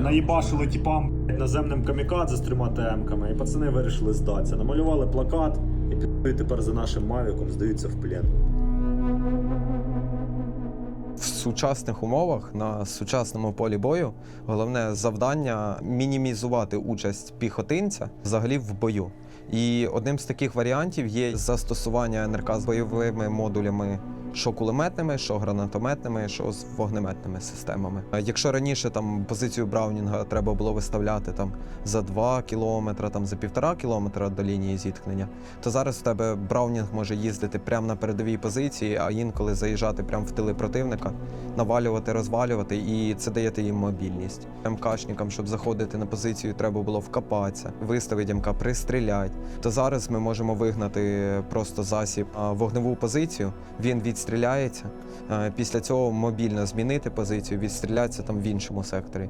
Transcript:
наїбашили блядь, наземним камікадзе з трьома ТМ-ками, і пацани вирішили здатися. Намалювали плакат і пі***ють тепер за нашим мавіком здаються в плен. В сучасних умовах на сучасному полі бою головне завдання мінімізувати участь піхотинця взагалі в бою. І одним з таких варіантів є застосування НРК з бойовими модулями, що кулеметними, що гранатометними, що з вогнеметними системами. Якщо раніше там позицію Браунінга треба було виставляти там за 2 кілометри, там за півтора кілометра до лінії зіткнення, то зараз в тебе Браунінг може їздити прямо на передовій позиції, а інколи заїжджати прямо в тили противника, навалювати, розвалювати, і це дає їм мобільність. МКшникам, щоб заходити на позицію, треба було вкопатися, виставити МК, пристріляти. То зараз ми можемо вигнати просто засіб вогневу позицію. Він відстріляється. Е, Після цього мобільно змінити позицію, відстрілятися там в іншому секторі.